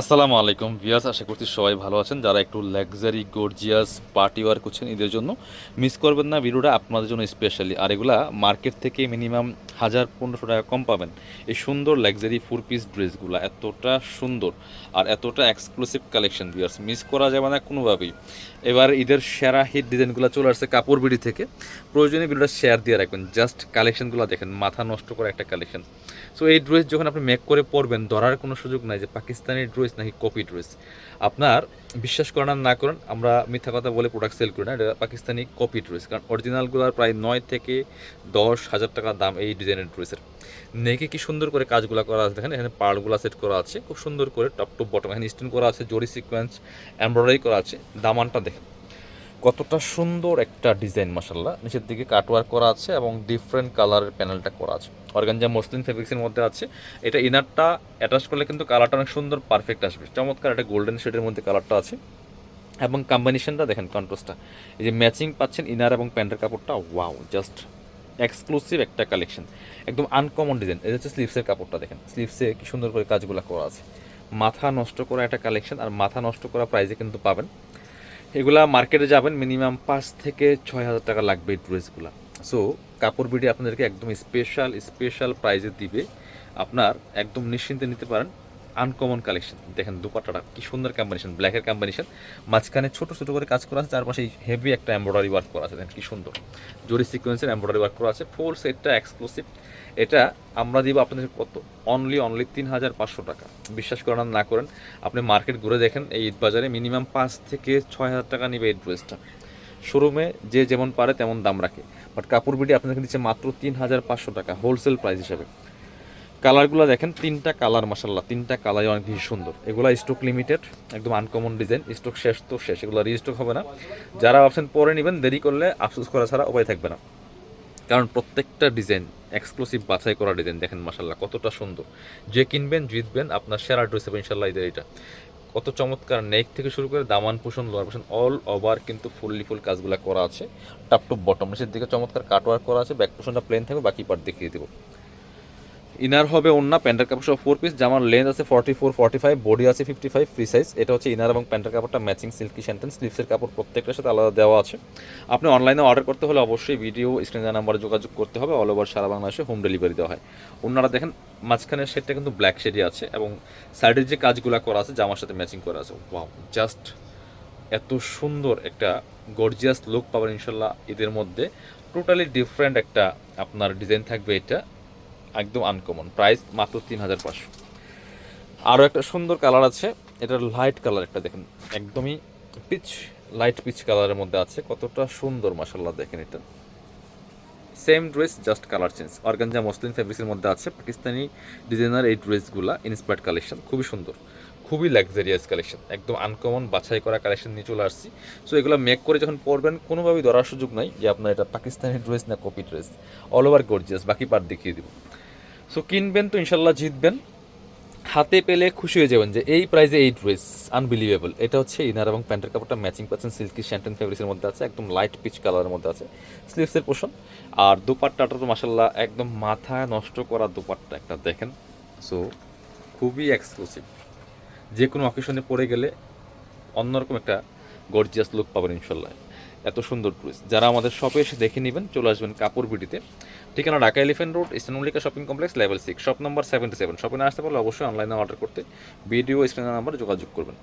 আসসালামু আলাইকুম ভিয়াস আশা করছি সবাই ভালো আছেন। যারা একটু লাক্সারি গর্জিয়াস পার্টি ওয়ার করছেন এদের জন্য মিস করবেন না, ভিডিওটা আপনাদের জন্য স্পেশালি আর এগুলা মার্কেট থেকে মিনিমাম হাজার পনেরোশো টাকা কম পাবেন। এই সুন্দর লাক্সারি ফোর পিস ড্রেসগুলো এতটা সুন্দর আর এতটা এক্সক্লুসিভ কালেকশন ভিয়ার্স মিস করা যাবে না কোনোভাবেই। এবার ঈদের সেরা হিট ডিজাইনগুলো চলে আসছে কাপড় বিড়ি থেকে। প্রয়োজনীয় ভিডিওটা শেয়ার দিয়ে রাখবেন। জাস্ট কালেকশনগুলো দেখেন, মাথা নষ্ট করা একটা কালেকশন সো এই ড্রেস যখন আপনি মেক করে পরবেন, ধরার কোনো সুযোগ নাই যে পাকিস্তানি ড্রেস নাকি কপি ড্রেস আপনার বিশ্বাস করেন না করেন, আমরা মিথ্যা কথা বলে প্রোডাক্ট সেল করি না, এটা পাকিস্তানি কপি ড্রেস কারণ অরিজিনালগুলোর প্রায় নয় থেকে দশ হাজার টাকা দাম এই ডিজাইনের ড্রেসের নেকে কি সুন্দর করে কাজগুলো করা আছে, দেখেন, এখানে পার্লগুলো সেট করা আছে, খুব সুন্দর করে টপ টপ বটম এখানে স্টোন করা আছে, জরি সিকোয়েন্স এমব্রয়ডারি করা আছে, দামানটা দেখেন। কতটা সুন্দর একটা ডিজাইন মাসাল্লাহ নিচের দিকে কাটওয়ার্ক করা আছে এবং ডিফারেন্ট কালারের প্যানেলটা করা আছে। অর্গানজা মসলিন ফেব্রিক্সের মধ্যে আছে। এটা ইনারটা অ্যাটাচ করলে কিন্তু কালারটা অনেক সুন্দর পারফেক্ট আসবে। চমৎকার একটা গোল্ডেন শেডের মধ্যে কালারটা আছে। এবং কম্বিনেশনটা দেখেন কন্ট্রাস্টটা এই যে ম্যাচিং পাচ্ছেন ইনার এবং প্যান্টের কাপড়টা ওয়াও জাস্ট এক্সক্লুসিভ একটা কালেকশন একদম আনকমন ডিজাইন এটা হচ্ছে স্লিভসের কাপড়টা দেখেন। স্লিভসে কি সুন্দর করে কাজগুলো করা আছে। মাথা নষ্ট করা একটা কালেকশন আর মাথা নষ্ট করা প্রাইজে কিন্তু পাবেন। এগুলা মার্কেটে যাবেন, মিনিমাম পাঁচ থেকে ছয় হাজার টাকা লাগবে এই ড্রেসগুলো। সো কাপড় বিডি আপনাদেরকে একদম স্পেশাল স্পেশাল প্রাইজে দিবে। আপনার একদম নিশ্চিন্তে নিতে পারেন। আনকমন কালেকশন দেখেন দুপাট্টাটা, কি সুন্দর কম্বিনেশন ব্ল্যাকের কম্বিনেশন মাঝখানে ছোট ছোট করে কাজ করা আছে, চারপাশে হেভি একটা এমব্রয়ডারি ওয়ার্ক করা আছে, দেখেন কি সুন্দর। জরি সিকোয়েন্সের এমব্রয়ডারি ওয়ার্ক করা আছে ফুল সেটটা এক্সক্লুসিভ এটা আমরা দিব আপনাদের কত? অনলি অনলি তিন হাজার পাঁচশো টাকা। বিশ্বাস করেন না করেন, আপনি মার্কেট ঘুরে দেখেন, এই ঈদ বাজারে মিনিমাম পাঁচ থেকে ছয় হাজার টাকা নেবে এই ড্রেসটা শোরুমে যে যেমন পারে তেমন দাম রাখে। বাট কাপড় বিডি আপনাদেরকে দিচ্ছে মাত্র তিন হাজার পাঁচশো টাকা হোলসেল প্রাইস হিসাবে। কালারগুলো দেখেন, তিনটা কালার মাসাল্লাহ তিনটা কালারই অনেক বেশি সুন্দর। এগুলো স্টক লিমিটেড একদম আনকমন ডিজাইন স্টক শেষ তো শেষ, এগুলো রিস্টক হবে না। যারা ভাবছেন পরে নেবেন, দেরি করলে আফসোস করা ছাড়া উপায় থাকবে না। কারণ প্রত্যেকটা ডিজাইন এক্সক্লুসিভ বাছাই করা ডিজাইন দেখেন মাসাল্লাহ কতটা সুন্দর। যে কিনবেন, জিতবেন, আপনার সেরা ড্রেস হবে ইনশাল্লাহ ঈদের এটা। কত চমৎকার নেক থেকে শুরু করে দামান পোষণ, লোয়ার পোষণ অল ওভার কিন্তু ফুললি ফুল কাজগুলো করা আছে। টাপ টপ বটম নিচের দিকে চমৎকার কাটওয়ার্ক করা আছে ব্যাক পোষণটা প্লেন থাকবে, বাকি পার্ট দেখিয়ে দেবো। ইনার হবে অন্য প্যান্টের কাপড় সহ ফোর পিস জামার লেন্থ আছে forty four forty five body আছে ফিফটি ফাইভ ফ্রি সাইজ এটা হচ্ছে ইনার এবং প্যান্টের কাপড়টা ম্যাচিং সিল্কি স্যান্টেন স্লিভসের কাপড় প্রত্যেকটার সাথে আলাদা দেওয়া আছে। আপনি অনলাইনে অর্ডার করতে হলে অবশ্যই ভিডিও স্ক্রিনে নাম্বারে যোগাযোগ করতে হবে অল ওভার সারা বাংলাদেশে হোম ডেলিভারি দেওয়া হয়। অন্যরা দেখেন, মাঝখানের শেডটা কিন্তু ব্ল্যাক শেডই আছে এবং সাইডের যে কাজগুলো করা আছে, জামার সাথে ম্যাচিং করা আছে। ওয়াও জাস্ট এত সুন্দর একটা গর্জিয়াস লুক পাবেন ইনশাল্লাহ ঈদের মধ্যে। টোটালি ডিফারেন্ট একটা আপনার ডিজাইন থাকবে এটা। একদম আনকমন প্রাইস মাত্র তিন হাজার পাঁচশো। আরও একটা সুন্দর কালার আছে। এটার লাইট কালার একটা দেখেন। একদমই পিচ লাইট পিচ কালারের মধ্যে আছে। কতটা সুন্দর মাসাল্লাহ দেখেন এটা। Same dress just colour change organza muslin ফেব্রিক্সের মধ্যে আছে। পাকিস্তানি ডিজাইনার এই ড্রেসগুলা ইন্সপায়ার্ড কালেকশন খুবই সুন্দর। খুবই লাক্সারিয়াস কালেকশন একদম আনকমন বাছাই করা কালেকশন নিয়ে চলে আসছি। সো এগুলো মেক করে যখন পরবেন, কোনোভাবেই ধরার সুযোগ নাই যে আপনার এটা পাকিস্তানি ড্রেস না copy dress all over gorgeous বাকি পার্ট দেখিয়ে দিব। সো কিনবেন তো ইনশাল্লাহ জিতবেন। হাতে পেলে খুশি হয়ে যাবেন যে এই প্রাইসে এই ড্রেস আনবিলিভেবল এটা হচ্ছে ইনার এবং প্যান্টের কাপড়টা ম্যাচিং পাচ্ছেন সিল্কি শ্যান্টেন ফেব্রিক্সের মধ্যে আছে, একদম লাইট পিচ কালারের মধ্যে আছে। স্লিভসের পোষণ আর দুপাট্টাটা তো মাসাল্লাহ একদম মাথা নষ্ট করা দুপাট্টা একটা, দেখেন। সো খুবই এক্সক্লুসিভ যে কোনো অকেশনে পড়ে গেলে অন্যরকম একটা গর্জিয়াস লুক পাবেন ইনশাল্লাহ। এত সুন্দর ড্রেস যারা আমাদের শপে এসে দেখে নেবেন, চলে আসবেন কাপড় বিডিতে। ঠিকানা Dhaka elephant road ইস্টার্নলিকা shopping complex level six shop number seventy seven shopping আসতে পারলে অবশ্যই অনলাইনে অর্ডার করতে ভিডিও স্ক্রিনের নাম্বার যোগাযোগ করবেন।